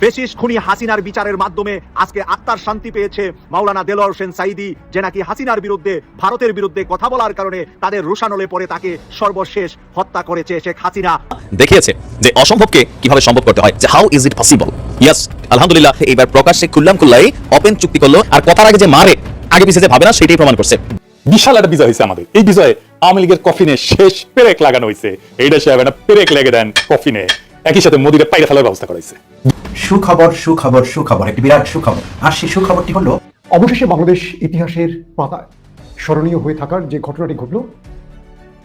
ফেসিস খুনি হাসিনার বিচারের মাধ্যমে আজকে আত্মার শান্তি পেয়েছে মাওলানা দেলোয়ার হোসেন সাইদি যে নাকি হাসিনার বিরুদ্ধে ভারতের বিরুদ্ধে কথা বলার কারণে তাদের রোষানলে পরে তাকে সর্বশেষ হত্যা করেছে শেখ হাসিনা। দেখিয়েছে যে অসম্ভবকে কীভাবে সম্ভব করতে হয় যে how is it possible yes আলহামদুলিল্লাহ এবার প্রকাশ্যে খুললাম খুল্লাই ওপেন চুক্তি করল আর কথার আগে যে মারে আগে পিছিয়ে যে ভাবে না সেটাই প্রমাণ করছে। বিশাল একটা বিজয় হয়েছে আমাদের। এই বিজয়ে আওয়ামী লীগের কফিনে শেষ পেরেক লাগানো হয়েছে। এইটা সে একটা পেরেক লেগে দেন কফিনে। একই সাথে মোদিরে পাইরে ফেলার ব্যবস্থা করাইছে সুখবর সুখবর সুখবর একটি বিরাট সুখবর। আর সেই সুখবরটি হলো অবশেষে বাংলাদেশ ইতিহাসের পাতায় স্মরণীয় হয়ে থাকার যে ঘটনাটি ঘটল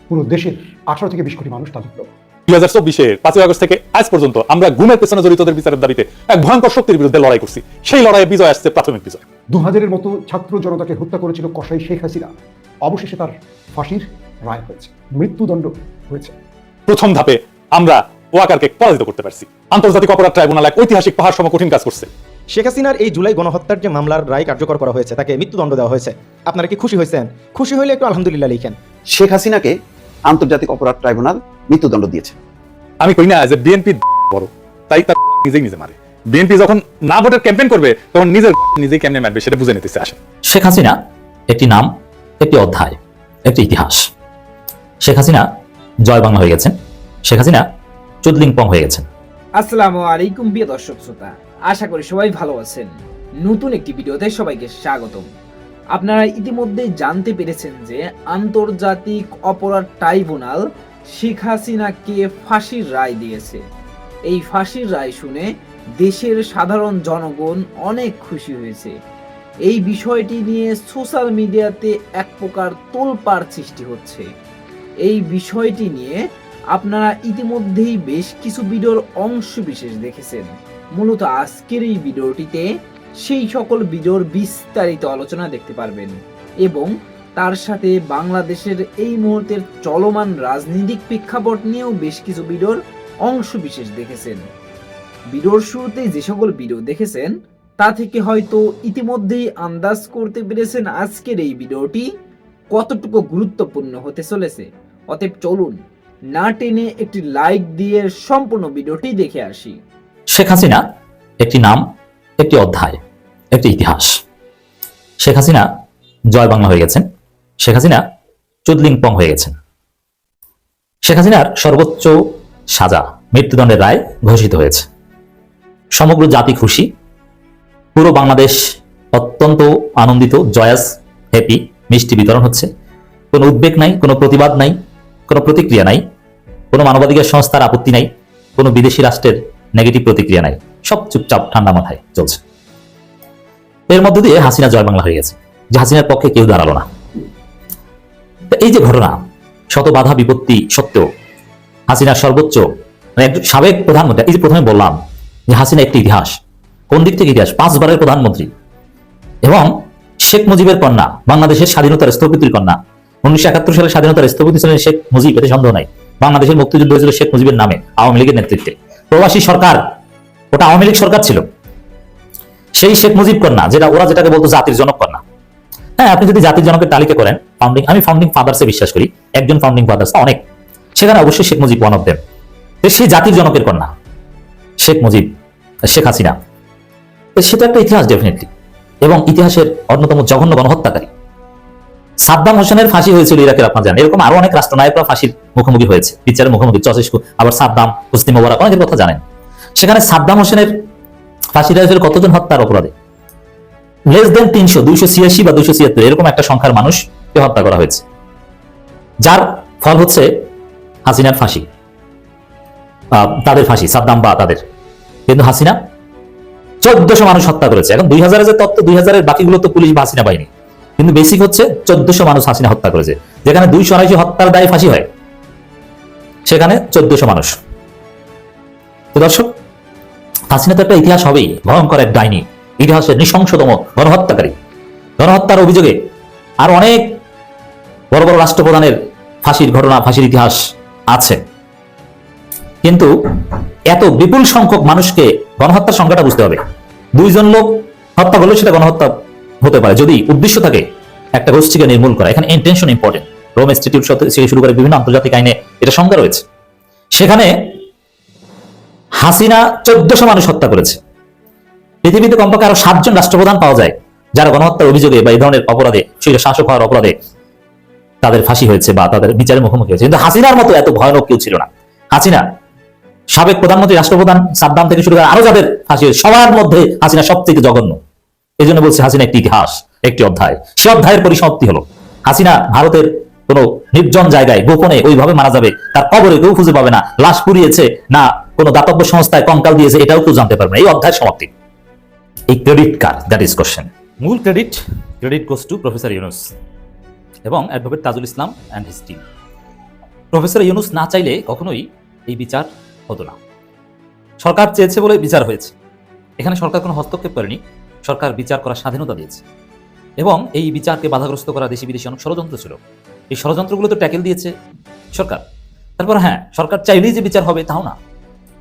পুরো দেশের আঠারো থেকে বিশ কোটি মানুষ তা দেখল। দুই হাজার চব্বিশের পাঁচই আগস্ট থেকে আজ পর্যন্ত আমরা গুমের পেছনে জড়িতদের বিচারের দাবিতে এক ভয়ঙ্কর শক্তির বিরুদ্ধে লড়াই করছি। সেই লড়াইয়ে বিজয় আসছে প্রাথমিক বিজয়। দু হাজারের মতো ছাত্র জনতাকে হত্যা করেছিল কসাই শেখ হাসিনা। অবশেষে তার ফাঁসির রায় হয়েছে মৃত্যুদণ্ড হয়েছে। প্রথম ধাপে আমরা ওয়াকারকে পরাজিত করতে পারছি। আন্তর্জাতিক অপরাধ ট্রাইব্যুনাল এক ঐতিহাসিক পাহাড় সম কঠিন কাজ করছে। শেখ হাসিনার এই জুলাই গণহত্যার যে মামলার রায় কার্যকর করা হয়েছে তাকে মৃত্যুদণ্ড দেওয়া হয়েছে। আপনারা কি খুশি হয়েছেন? খুশি হলে একটু আলহামদুলিল্লাহ লিখেন। শেখ হাসিনাকে আন্তর্জাতিক অপরাধ ট্রাইব্যুনাল মৃত্যুদণ্ড দিয়েছে। আমি কই না যে বিএনপি বড় তাই তার নিজেই নিজে মারে। বিএনপি যখন না ভোটের ক্যাম্পেইন করবে তখন নিজের নিজেই কেমনে মারবে সেটা বুঝে নিতেছে আসে শেখ হাসিনা একটি নাম একটি অধ্যায় একটি ইতিহাস। শেখ হাসিনা জয় বাংলা হয়ে গেছেন। শেখ হাসিনা চুদলিংপং হয়ে গেছেন। আসসালামু আলাইকুম প্রিয় দর্শক শ্রোতা, আশা করি সবাই ভালো আছেন। নতুন একটি ভিডিওতে সবাইকে স্বাগতম। আপনারা ইতিমধ্যে জানতে পেরেছেন যে আন্তর্জাতিক অপরাধ ট্রাইব্যুনাল শেখ হাসিনাকে ফাঁসির রায় দিয়েছে। এই ফাঁসির রায় শুনে দেশের সাধারণ জনগণ অনেক খুশি হয়েছে। এই বিষয়টি নিয়ে সোশ্যাল মিডিয়াতে এক প্রকার তোলপাড় সৃষ্টি হচ্ছে। এই বিষয়টি নিয়ে আপনারা ইতিমধ্যেই বেশ কিছু ভিডিওর অংশ বিশেষ দেখেছেন। মূলত আজকের এই ভিডিওটিতে সেই সকল ভিডিওর বিস্তারিত আলোচনা দেখতে পারবেন এবং তার সাথে বাংলাদেশের এই মুহূর্তের চলমান রাজনৈতিক প্রেক্ষাপট নিয়েও বেশ কিছু ভিডিওর অংশ বিশেষ দেখেছেন। ভিডিওর শুরুতেই যে সকল ভিডিও দেখেছেন, তা থেকে হয়তো ইতিমধ্যেই আন্দাজ করতে পেরেছেন আজকের এই ভিডিওটি কতটুকু গুরুত্বপূর্ণ হতে চলেছে। অতএব চলুন না টেনে একটি লাইক দিয়ে সম্পূর্ণ ভিডিওটি দেখে আসি। শেখ হাসিনা একটি নাম, একটি অধ্যায়, একটি ইতিহাস। শেখ হাসিনা জয় বাংলা হয়ে গেছেন। শেখ হাসিনা চুদলিংপং হয়ে গেছেন। শেখ হাসিনার সর্বোচ্চ সাজা, মৃত্যুদণ্ডের রায় ঘোষিত হয়েছে। সমগ্র জাতি খুশি। পুরো বাংলাদেশ অত্যন্ত আনন্দিত জয়াস হ্যাপি মিষ্টি বিতরণ হচ্ছে। কোনো উদ্বেগ নাই, কোনো প্রতিবাদ নাই। কোনো প্রতিক্রিয়া নাই, কোনো মানবাধিকার সংস্থার আপত্তি নাই, কোনো বিদেশি রাষ্ট্রের নেগেটিভ প্রতিক্রিয়া নাই। সব চুপচাপ ঠান্ডা মাথায় চলছে। এর মধ্য দিয়ে হাসিনা জয় বাংলা হয়ে গেছে, যে হাসিনার পক্ষে কেউ দাঁড়াল না। এই যে ঘটনা, শত বাধা বিপত্তি সত্ত্বেও হাসিনার সর্বোচ্চ মানে একজন সাবেক প্রধানমন্ত্রী, এই যে প্রথমে বললাম যে হাসিনা একটি ইতিহাস, কোন দিক থেকে ইতিহাস? পাঁচবারের প্রধানমন্ত্রী। এবং শেখ মুজিবের কন্যা, বাংলাদেশের স্বাধীনতার স্থপতির কন্যা উনিশশো একাত্তর সালে স্বাধীনতার স্থপতি ছিলেন শেখ মুজিব, এতে সন্দেহ নাই। বাংলাদেশের মুক্তিযুদ্ধ হয়েছিল শেখ মুজিবের নামে, আওয়ামী লীগের নেতৃত্বে। প্রবাসী সরকার, ওটা আওয়ামী লীগ সরকার ছিল। সেই শেখ মুজিব কন্যা, যেটা ওরা যেটাকে বলতো জাতির জনক কন্যা। হ্যাঁ আপনি যদি জাতির জনকের তালিকা করেন ফাউন্ডিং আমি ফাউন্ডিং ফাদার্সে বিশ্বাস করি, একজন ফাউন্ডিং ফাদার্স অনেক। সেখানে অবশ্যই Sheikh Mujib one of them সেই জাতির জনকের কন্যা, শেখ মুজিব, শেখ হাসিনা। সেটা একটা ইতিহাস ডেফিনেটলি এবং ইতিহাসের অন্যতম জঘন্য গণহত্যাকারী। সাদ্দাম হোসেনের ফাঁসি হয়েছিল ইরাকের আপনার জানেন এরকম আরও অনেক রাষ্ট্রনায়করা ফাঁসির মুখোমুখি হয়েছে। বিচারের মুখোমুখি চসেস্কু আবার সাদ্দাম, হুসনি মোবারক, অনেকের কথা জানেন। সেখানে সাদ্দাম হোসেনের ফাঁসি হয়েছিল কতজন হত্যার অপরাধে? লেস দেন তিনশো, দুইশো ছিয়াশি বা দুইশো ছিয়াত্তর, এরকম একটা সংখ্যার মানুষকে হত্যা করা হয়েছে। যার ফল হচ্ছে হাসিনার ফাঁসি। তাদের ফাঁসি, সাদ্দাম বা তাদের। কিন্তু হাসিনা চোদ্দশো মানুষ হত্যা করেছে। এখন দুই হাজারের যে তত্ত্ব, দুই হাজারের বাকিগুলো তো পুলিশ বা হাসিনা বাহিনী। কিন্তু বেসিক হচ্ছে চোদ্দশো মানুষ হাসিনা হত্যা করেছে, যেখানে দুইশো আড়াইশো হত্যার দায়ে ফাঁসি হয়। সেখানে চোদ্দশো মানুষ। তো দর্শক, হাসিনা তো একটা ইতিহাস হবেই, ভয়ঙ্কর এক ডাইনি, ইতিহাসের নৃশংসতম গণহত্যাকারী। গণহত্যার অভিযোগে আর অনেক বড় বড় রাষ্ট্রপ্রধানের ফাঁসির ঘটনা, ফাঁসির ইতিহাস আছে। কিন্তু এত বিপুল সংখ্যক মানুষকে গণহত্যার সংখ্যাটা বুঝতে হবে। দুইজন লোক হত্যা করলে, সেটা গণহত্যা হতে পারে। যদি উদ্দেশ্য থাকে একটা গোষ্ঠীকে নির্মূল করা, এখানে ইন্টেনশন ইম্পর্টেন্ট রোম ইনস্টিটিউট থেকে শুরু করে বিভিন্ন আন্তর্জাতিক আইনে এটা সংজ্ঞা রয়েছে। সেখানে হাসিনা চোদ্দশো মানুষ হত্যা করেছে। পৃথিবীতে কমপক্ষে আরও সাতজন রাষ্ট্রপ্রধান পাওয়া যায়, যারা গণহত্যার অভিযোগে বা এই ধরনের অপরাধে, সেই শাসক হওয়ার অপরাধে তাদের ফাঁসি হয়েছে বা তাদের বিচারের মুখোমুখি হয়েছে। কিন্তু হাসিনার মতো এত ভয়ানক কেউ ছিল না। হাসিনা সাবেক প্রধানমন্ত্রী, রাষ্ট্রপ্রধান সাদ্দাম থেকে শুরু করে আরও যাদের ফাঁসি সবার মধ্যে হাসিনা সব থেকে জঘন্য। এই জন্য বলছে হাসিনা একটি ইতিহাস, একটি অধ্যায়। সে অধ্যায়ের পরিসমাপ্তি হলো। হাসিনা ভারতের কোন নির্জন জায়গায়, গোপনে ওইভাবে মারা যাবে, তার কবরে কেউ খুঁজে পাবে না, লাশ পুড়িয়েছে, না কোন দাতব্য সংস্থায় কঙ্কাল দিয়েছে, এটাও কেউ জানতে পারবে না। এই অধ্যায় সমাপ্তি। এই credit card that is question মূল credit credit goes to professor Yunus এবং advocate Tajul Islam and his team professor Yunus না চাইলে কখনোই এই বিচার হতো না। সরকার চেয়েছে বলে বিচার হয়েছে। এখানে সরকার কোনো হস্তক্ষেপ করেনি। সরকার বিচার করার স্বাধীনতা দিয়েছে। এবং এই বিচারকে বাধাগ্রস্ত করা দেশি বিদেশি অনেক ষড়যন্ত্র ছিল। এই ষড়যন্ত্রগুলো তো ট্যাকেল দিয়েছে সরকার। তারপর হ্যাঁ সরকার চাইলেই যে বিচার হবে তাও না।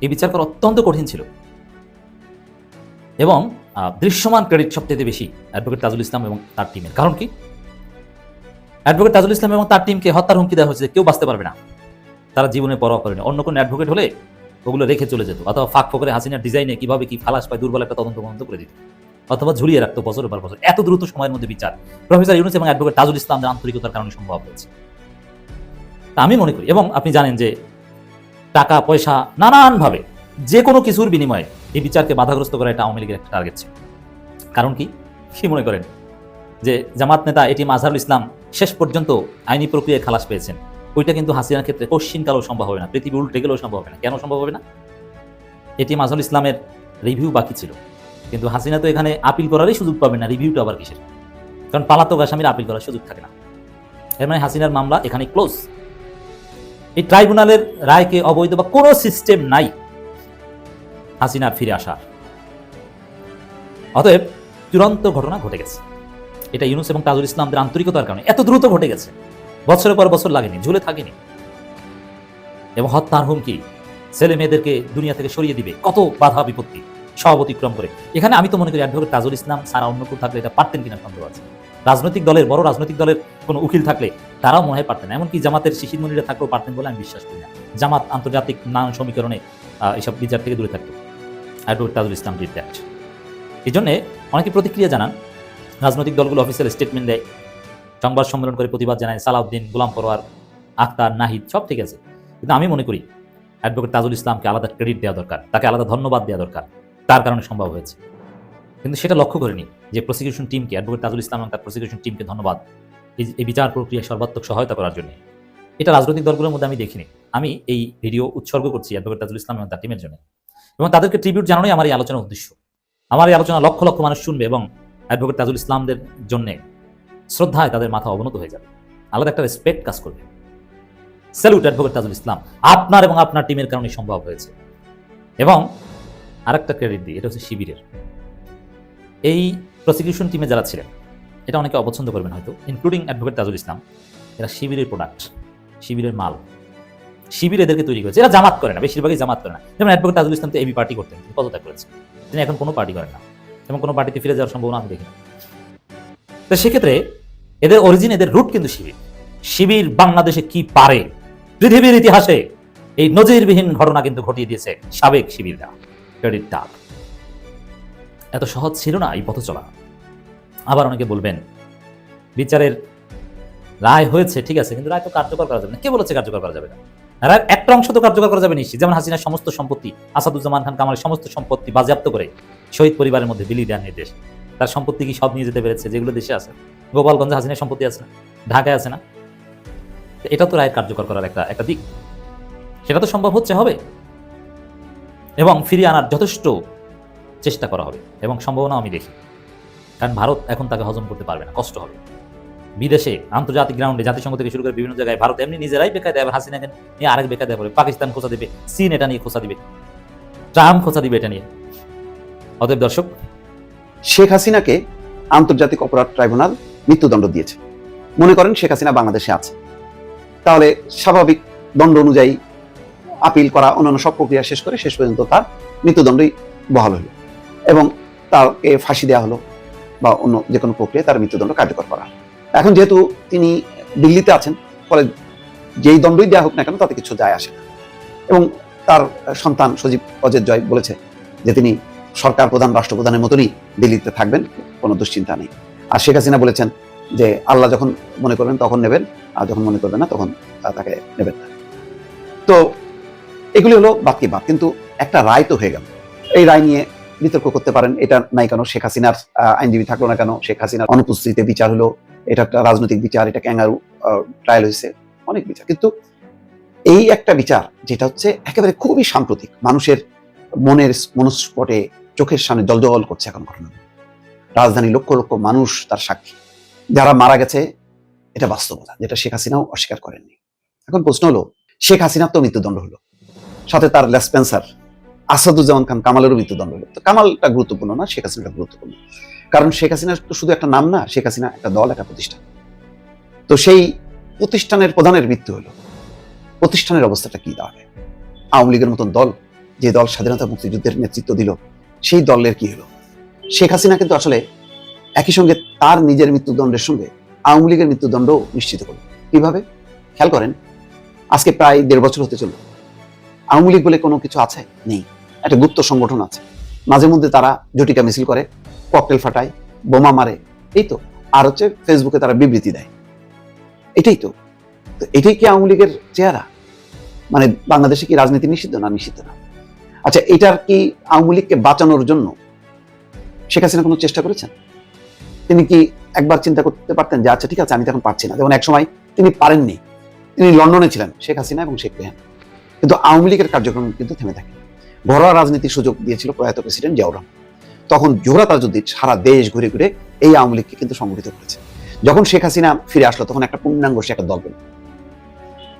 এই বিচার করা অত্যন্ত কঠিন ছিল। এবং দৃশ্যমান ক্রেডিট সবচেয়ে বেশি অ্যাডভোকেট তাজুল ইসলাম এবং তার টিমের। কারণ কি? অ্যাডভোকেট তাজুল ইসলাম এবং তার টিমকে হত্যার হুমকি দেওয়া হয়েছে কেউ বাঁচতে পারবে না। তারা জীবনে পরোয়া করেনি অন্য কোনো অ্যাডভোকেট হলে ওগুলো রেখে চলে যেত। অথবা ফাঁক ফোকরে হাসিনার ডিজাইনে কীভাবে কি ফালাস পায় দুর্বল একটা তদন্ত বন্ধ করে দিত। অথবা ঝুলিয়ে রাখতো বছরের পর বছর। এত দ্রুত সময়ের মধ্যে বিচার। প্রফেসর ইউনুস এবং অ্যাডভোকেট তাজুল ইসলামদের আন্তরিকতার কারণে সম্ভব হয়েছে। তা আমি মনে করি এবং আপনি জানেন যে টাকা, পয়সা নানানভাবে যে কোনো কিছুর বিনিময়ে এই বিচারকে বাধাগ্রস্ত করা এটা আওয়ামী লীগের একটা টার্গেট ছিল। কারণ কি? কি মনে করেন? যে জামাত নেতা এটি মাজহারুল ইসলাম শেষ পর্যন্ত আইনি প্রক্রিয়ায় খালাস পেয়েছেন। ওইটা কিন্তু হাসিনার ক্ষেত্রে কশ্চিনকালেও সম্ভব হবে না। পৃথিবী উল্টে গেলেও সম্ভব হবে না। কেন সম্ভব হবে না? এটি মাজহারুল ইসলামের রিভিউ বাকি ছিল। কিন্তু হাসিনা তো এখানে আপিল করারই সুযোগ পাবে না রিভিউটা আবার কিসের? কারণ পালাতক আসামির আপিল করার সুযোগ থাকে না। এর মানে হাসিনার মামলা এখানে ক্লোজ এই ট্রাইব্যুনালের রায়কে অবৈধ বা কোনো সিস্টেম নাই হাসিনার ফিরে আসার। অতএব চূড়ান্ত ঘটনা ঘটে গেছে। এটা ইউনুস এবং তাজুল ইসলামদের আন্তরিকতার কারণে এত দ্রুত ঘটে গেছে। বছরের পর বছর লাগেনি, ঝুলে থাকেনি। এবং হত্যার হুমকি ছেলে মেয়েদেরকে দুনিয়া থেকে সরিয়ে দিবে, কত বাধা বিপত্তি। সব অতিক্রম করে। এখানে আমি তো মনে করি অ্যাডভোকেট তাজুল ইসলাম, সারা অন্য কেউ থাকলে এটা পারতেন কিনা সন্দেহ আছে। রাজনৈতিক দলের, বড় রাজনৈতিক দলের কোনো উকিল থাকলে তারাও মনে হয় পারতেন এমনকি জামাতের শিশির মনিরা থাকলেও পারতেন বলে আমি বিশ্বাস করি না। জামাত আন্তর্জাতিক নানান সমীকরণে এসব বিচার থেকে দূরে থাকতো। Advocate Tajul Islam did that এই জন্যে অনেকে প্রতিক্রিয়া জানান, রাজনৈতিক দলগুলো অফিসিয়াল স্টেটমেন্ট দেয়, সংবাদ সম্মেলন করে প্রতিবাদ জানায়, সালাউদ্দিন, গোলাম পরোয়ার আক্তার নাহিদ, সব ঠিক আছে। কিন্তু আমি মনে করি অ্যাডভোকেট তাজুল ইসলামকে আলাদা ক্রেডিট দেওয়া দরকার, তাকে আলাদা ধন্যবাদ দেওয়া দরকার। তার কারণে সম্ভব হয়েছে। কিন্তু সেটা লক্ষ্য করিনি যে প্রসিকিউশন টিমকে অ্যাডভোকেট তাজুল ইসলাম এবং তার প্রসিকিউশন টিমকে ধন্যবাদ এই- বিচার প্রক্রিয়া সর্বাত্মক সহায়তা করার জন্য। এটা রাজনৈতিক দলগুলোর মধ্যে আমি দেখিনি। আমি এই ভিডিও উৎসর্গ করছি অ্যাডভোকেট তাজুল ইসলাম এবং তার টিমের জন্য। এবং তাদেরকে ট্রিবিউট জানানোই আমার এই আলোচনার উদ্দেশ্য। আমার এই আলোচনা লক্ষ লক্ষ মানুষ শুনবে এবং অ্যাডভোকেট তাজুল ইসলামদের জন্য শ্রদ্ধায় তাদের মাথা অবনত হয়ে যাবে। আলাদা একটা রেসপেক্ট কাজ করবে। Salute advocate Tajul Islam. আপনার এবং আপনার টিমের কারণে সম্ভব হয়েছে। এবং আরেকটা ক্রেডিট দিই, এটা হচ্ছে শিবিরের। এই প্রসিকিউশন টিমে যারা ছিলেন, এটা অনেকে অপছন্দ করবেন হয়তো ইনক্লুডিং অ্যাডভোকেট তাজুল ইসলাম, এরা শিবিরের প্রোডাক্ট শিবিরের মাল। শিবির এদেরকে তৈরি করেছে, এরা জামাত করে না, বেশিরভাগই জামাত করে না। যেমন অ্যাডভোকেট তাজুল ইসলাম তো এবি পার্টি করতেন, তিনি পদত্যাগ করেছেন। তিনি এখন কোনো পার্টি করেন না। এবং কোনো পার্টিতে ফিরে যাওয়ার সম্ভাবনা আমি দেখি না। তো সেক্ষেত্রে এদের অরিজিন এদের রুট কিন্তু শিবির। শিবির বাংলাদেশে কি পারে? পৃথিবীর ইতিহাসে এই নজিরবিহীন ঘটনা কিন্তু ঘটিয়ে দিয়েছে সাবেক শিবিররা। ক্রেডিট ডাক এত সহজ ছিল না এই পথ চলা। আবার অনেকে বলবেন, বিচারের রায় হয়েছে, ঠিক আছে, কিন্তু রায় তো কার্যকর করা যাবে না। কে বলেছে কার্যকর করা যাবে না? রায়ের একটা অংশ তো কার্যকর করা যাবে নিশ্চিত যেমন হাসিনার সমস্ত সম্পত্তি, আসাদুজ্জামান খান কামালের সমস্ত সম্পত্তি বাজেয়াপ্ত করে শহীদ পরিবারের মধ্যে বিলি দেওয়ার নির্দেশ। তার সম্পত্তি কি সব নিয়ে যেতে পেরেছে? যেগুলো দেশে আছে। গোপালগঞ্জে হাসিনার সম্পত্তি আছে না? ঢাকায় আছে না? এটা তো রায় কার্যকর করার একটা একটা দিক। সেটা তো সম্ভব হচ্ছে, হবে। এবং ফিরিয়ে আনার যথেষ্ট চেষ্টা করা হবে এবং সম্ভাবনা আমি দেখি। কারণ ভারত এখন তাকে হজম করতে পারবে না, কষ্ট হবে। বিদেশে, আন্তর্জাতিক গ্রাউন্ডে জাতিসংঘ থেকে শুরু করে বিভিন্ন জায়গায় ভারত এমনি নিজেরাই বেকায় দেয় হাসিনাকে নিয়ে আরেক বেকায় দেয় পাকিস্তান খোঁচা দেবে, চীন এটা নিয়ে খোঁচা দিবে, ট্রাম্প খোঁচা দিবে এটা নিয়ে। অতএব দর্শক, শেখ হাসিনাকে আন্তর্জাতিক অপরাধ ট্রাইব্যুনাল মৃত্যুদণ্ড দিয়েছে। মনে করেন শেখ হাসিনা বাংলাদেশে আছে। তাহলে স্বাভাবিক দণ্ড অনুযায়ী আপিল করা, অন্যান্য সব প্রক্রিয়া শেষ করে শেষ পর্যন্ত তার মৃত্যুদণ্ডই বহাল হলো এবং তাকে ফাঁসি দেওয়া হলো বা অন্য যে কোনো প্রক্রিয়া তার মৃত্যুদণ্ড কার্যকর করা। এখন যেহেতু তিনি দিল্লিতে আছেন, ফলে যেই দণ্ডই দেওয়া হোক না কেন তাতে কিছু যায় আসে না। এবং তার সন্তান সজীব অজের জয় বলেছে যে তিনি সরকার প্রধান, রাষ্ট্রপ্রধানের মতনই দিল্লিতে থাকবেন, কোনো দুশ্চিন্তা নেই। আর শেখ হাসিনা বলেছেন যে আল্লাহ যখন মনে করবেন তখন নেবেন, আর যখন মনে করবেন না তখন তাকে নেবেন না। তো এগুলি হলো বাকি বাদ কিন্তু একটা রায় তো হয়ে গেল। এই রায় নিয়ে বিতর্ক করতে পারেন, এটা নাই কেন, শেখ হাসিনার আইনজীবী থাকল না কেন, শেখ হাসিনার অনুপস্থিতিতে বিচার হলো, এটা একটা রাজনৈতিক বিচার, এটা ক্যাঙ্গারু ট্রায়াল হয়েছে, অনেক বিচার। কিন্তু এই একটা বিচার, যেটা হচ্ছে একেবারে খুবই সাম্প্রতিক, মানুষের মনের মনস্পটে, চোখের সামনে জলজল করছে এখন ঘটনা। রাজধানী লক্ষ লক্ষ মানুষ তার সাক্ষী। যারা মারা গেছে, এটা বাস্তবতা, যেটা শেখ হাসিনাও অস্বীকার করেননি। এখন প্রশ্ন হলো, শেখ হাসিনার তো মৃত্যুদণ্ড হলো। সাথে তার লেসপেন্সার আসাদুজ্জামান খান কামালেরও মৃত্যুদণ্ড হলো। তো কামালটা গুরুত্বপূর্ণ না, শেখ হাসিনাটা গুরুত্বপূর্ণ। কারণ শেখ হাসিনা তো শুধু একটা নাম না, শেখ হাসিনা একটা দল, একটা প্রতিষ্ঠান। তো সেই প্রতিষ্ঠানের প্রধানের মৃত্যু হলো। প্রতিষ্ঠানের অবস্থাটা কি দাঁড়াবে আওয়ামী লীগের মতন দল, যে দল স্বাধীনতা মুক্তিযুদ্ধের নেতৃত্ব দিল, সেই দলের কি হলো? শেখ হাসিনা কিন্তু আসলে একই সঙ্গে তার নিজের মৃত্যুদণ্ডের সঙ্গে আওয়ামী লীগের মৃত্যুদণ্ড নিশ্চিত করল। কীভাবে? খেয়াল করেন, আজকে প্রায় দেড় বছর হতে চলল। আওয়ামী লীগ বলে কোনো কিছু আছে? নেই। একটা গুপ্ত সংগঠন আছে। মাঝে মধ্যে তারা জটিকা মিছিল করে, ককটেল ফাটায়, বোমা মারে। এই তো। আর হচ্ছে ফেসবুকে তারা বিবৃতি দেয়। এটাই তো। তো এটাই কি আওয়ামী লীগের চেহারা? মানে বাংলাদেশে কি রাজনীতি নিষিদ্ধ না নিষিদ্ধ না? আচ্ছা এটার কি আওয়ামী লীগকে বাঁচানোর জন্য শেখ হাসিনা কোনো চেষ্টা করেছেন? তিনি কি একবার চিন্তা করতে পারতেন যে আচ্ছা ঠিক আছে, আমি তখন পারছি না। যেমন এক সময় তিনি পারেননি। তিনি লন্ডনে ছিলেন, শেখ হাসিনা এবং শেখ রেহান কিন্তু আওয়ামী লীগের কার্যক্রম কিন্তু থেমে থাকে। ঘরোয়া রাজনীতির সুযোগ দিয়েছিল প্রয়াত প্রেসিডেন্ট জিয়াউর রহমান। তখন জোহরা তাজুদ্দিন সারা দেশ ঘুরে ঘুরে এই আওয়ামী লীগকে কিন্তু সংগঠিত করেছে। যখন শেখ হাসিনা ফিরে আসলো, তখন একটা পূর্ণাঙ্গ সে একটা দল পেল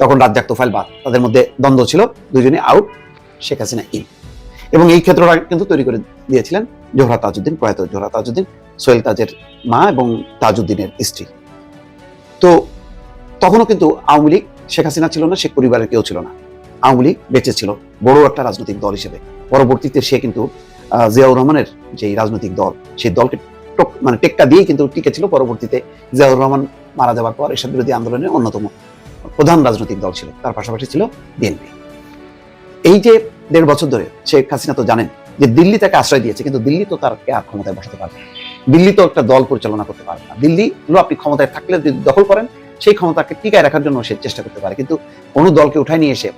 তখন রাজ্জাক তোফাইল বাদ, তাদের মধ্যে দ্বন্দ্ব ছিল দুজনে আউট শেখ হাসিনা ইন এবং এই ক্ষেত্রটা কিন্তু তৈরি করে দিয়েছিলেন জোহরা তাজউদ্দিন, প্রয়াত জোহরা তাজউদ্দিন, সোহেল তাজের মা এবং তাজউদ্দিনের স্ত্রী। তো তখনও কিন্তু আওয়ামী লীগ শেখ হাসিনা ছিল না, শেখ পরিবারের কেউ ছিল না। আওয়ামী লীগ বেঁচে ছিল বড় একটা রাজনৈতিক দল হিসেবে। পরবর্তীতে সে কিন্তু জিয়াউর রহমানের যে রাজনৈতিক দল, সেই দলকে টক- মানে টেক্কা দিয়ে কিন্তু টিকে ছিল পরবর্তীতে। জিয়াউর রহমান মারা যাওয়ার পর এসব বিরোধী আন্দোলনের অন্যতম প্রধান রাজনৈতিক দল ছিল, তার পাশাপাশি ছিল বিএনপি। এই যে দেড় বছর ধরে শেখ হাসিনা তো জানেন যে দিল্লি তাকে আশ্রয় দিয়েছে, কিন্তু দিল্লি তো তার আর ক্ষমতায় বসাতে পারবে না। দিল্লি তো একটা দল পরিচালনা করতে পারবে না। দিল্লি আপনি ক্ষমতায় থাকলে যদি দখল করেন, সেই ক্ষমতাকে টিকায় রাখার জন্য সে চেষ্টা করতে পারে। কিন্তু কোনো দলকে উঠায় নিয়ে এসে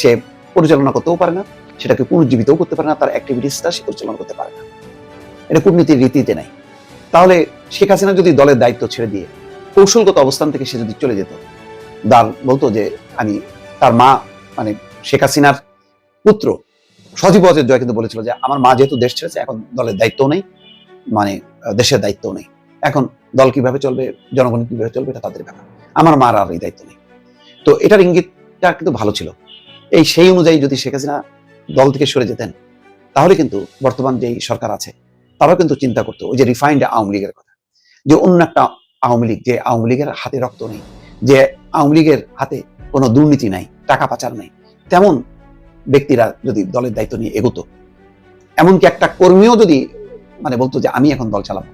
সে পরিচালনা করতেও পারে না, সেটাকে পুনর্জীবিতও করতে পারে না, তার অ্যাক্টিভিটিসটা সে পরিচালনা করতে পারে না। এটা কূটনীতির রীতিতে নাই। তাহলে শেখ হাসিনা যদি দলের দায়িত্ব ছেড়ে দিয়ে কৌশলগত অবস্থান থেকে সে যদি চলে যেত দার বলতো যে আমি তার মা মানে শেখ হাসিনার পুত্র, সজীব ওয়াজেদ জয় কিন্তু বলেছিল যে আমার মা যেহেতু দেশ ছেড়েছে, এখন দলের দায়িত্ব নেই মানে দেশের দায়িত্ব নেই। এখন দল কীভাবে চলবে, জনগণ কীভাবে চলবে, এটা তাদের ব্যাপার। আমার মার আর এই দায়িত্ব নেই। তো এটার ইঙ্গিতটা কিন্তু ভালো ছিল। এই সেই অনুযায়ী যদি শেখ হাসিনা দল থেকে সরে যেতেন, তাহলে কিন্তু বর্তমান যেই সরকার আছে, তারাও কিন্তু চিন্তা করতো ওই যে রিফাইন্ড আওয়ামী লীগের কথা। যে অন্য একটা আওয়ামী লীগ, যে আওয়ামী লীগের হাতে রক্ত নেই, যে আওয়ামী লীগের হাতে কোনো দুর্নীতি নাই, টাকা পাচার নাই, তেমন ব্যক্তিরা যদি দলের দায়িত্ব নিয়ে এগোতো। এমনকি একটা কর্মীও যদি মানে বলতো যে আমি এখন দল চালাবো,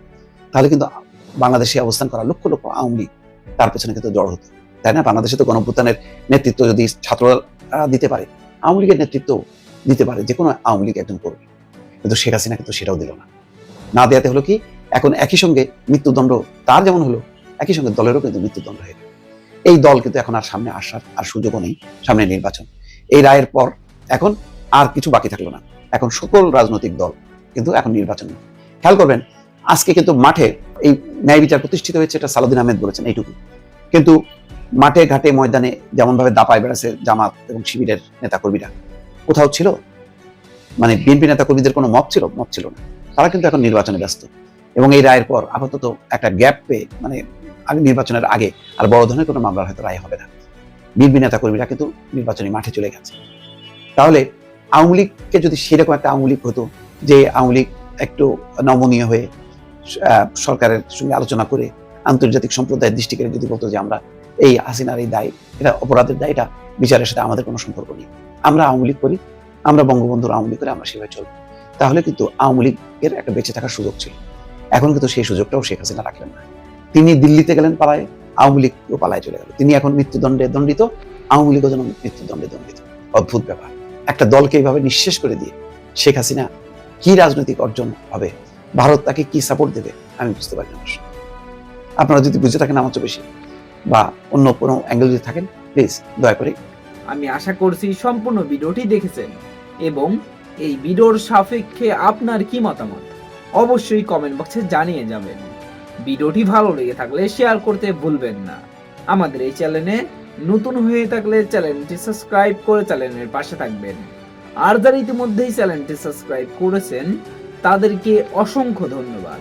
তাহলে কিন্তু বাংলাদেশে অবস্থান করা লক্ষ লক্ষ আওয়ামী লীগ তার পেছনে কিন্তু জড় হতো। তাই না? বাংলাদেশে তো গণভ্যুত্থানের নেতৃত্ব যদি ছাত্ররা দিতে পারে, আওয়ামী লীগের নেতৃত্ব দিতে পারে, যে কোনো আওয়ামী লীগ একজন করবে কিন্তু শেখ হাসিনা কিন্তু সেটাও দিল না। না দেওয়াতে হলো কি? এখন একই সঙ্গে মৃত্যুদণ্ড তার যেমন হলো, একই সঙ্গে দলেরও কিন্তু মৃত্যুদণ্ড হয়ে এই দল কিন্তু এখন আর সামনে আসার আর সুযোগও নেই সামনে নির্বাচন। এই রায়ের পর এখন আর কিছু বাকি থাকল না। এখন সকল রাজনৈতিক দল কিন্তু এখন নির্বাচন। খেয়াল করবেন, আজকে কিন্তু মাঠে এই ন্যায় বিচার প্রতিষ্ঠিত হয়েছে, এটা সালাউদ্দিন আহমেদ বলেছেন এইটুকু। কিন্তু মাঠে, ঘাটে, ময়দানে যেমনভাবে দাপায় বেড়াচ্ছে জামাত এবং শিবিরের নেতাকর্মীরা। কোথাও ছিল? মানে বিএনপি নেতাকর্মীদের কোনো মত ছিল? মত ছিল না। তারা কিন্তু এখন নির্বাচনে ব্যস্ত। এবং এই রায়ের পর আপাতত একটা গ্যাপ পেয়ে মানে আগে নির্বাচনের আগে আর বড় ধরনের কোনো মামলার হয়তো রায় হবে না। বিএনপি নেতাকর্মীরা কিন্তু নির্বাচনী মাঠে চলে গেছে। তাহলে আওয়ামী লীগকে যদি সেরকম একটা আওয়ামী লীগ হতো, যে আওয়ামী লীগ একটু নমনীয় হয়ে সরকারের সঙ্গে আলোচনা করে আন্তর্জাতিক সম্প্রদায়ের দৃষ্টিকে যদি বলতো যে আমরা এই হাসিনার এই দায়, এটা অপরাধের দায়, এটা বিচারের সাথে আমাদের কোনো সম্পর্ক নেই। আমরা আওয়ামী লীগ করি, আমরা বঙ্গবন্ধুর আওয়ামী লীগ করে আমরা সেভাবে চলবো তাহলে কিন্তু আওয়ামী লীগের একটা বেঁচে থাকার সুযোগ ছিল। এখন কিন্তু সেই সুযোগটাও শেখ হাসিনা রাখলেন না। তিনি দিল্লিতে গেলেন পালায়, আওয়ামী লীগও পালায় চলে গেল। তিনি এখন মৃত্যুদণ্ডে দণ্ডিত, আওয়ামী লীগও যেন মৃত্যুদণ্ডে দণ্ডিত। অদ্ভুত ব্যাপার। একটা দলকে এইভাবে নিঃশেষ করে দিয়ে শেখ হাসিনা কি রাজনৈতিক অর্জন হবে? ভারত তাকে কি সাপোর্ট দেবে? আমি বুঝতে পারি না। আপনারা যদি বুঝে থাকেন, আমার চেয়ে বেশি। বা অন্য কোনো অ্যাঙ্গেল যদি থাকেন প্লিজ দয়া করে। আমি আশা করছি সম্পূর্ণ ভিডিওটি দেখেছেন এবং এই ভিডিওর সাপেক্ষে আপনার কি মতামত? অবশ্যই কমেন্ট বক্সে জানিয়ে যাবেন। ভিডিওটি ভালো লেগে থাকলে শেয়ার করতে ভুলবেন না। আমাদের এই চ্যানেলে নতুন হয়ে থাকলে চ্যানেলটি সাবস্ক্রাইব করে চ্যানেলের পাশে থাকবেন। আর যারা ইতিমধ্যেই চ্যানেলটি সাবস্ক্রাইব করেছেন, তাদেরকে অসংখ্য ধন্যবাদ।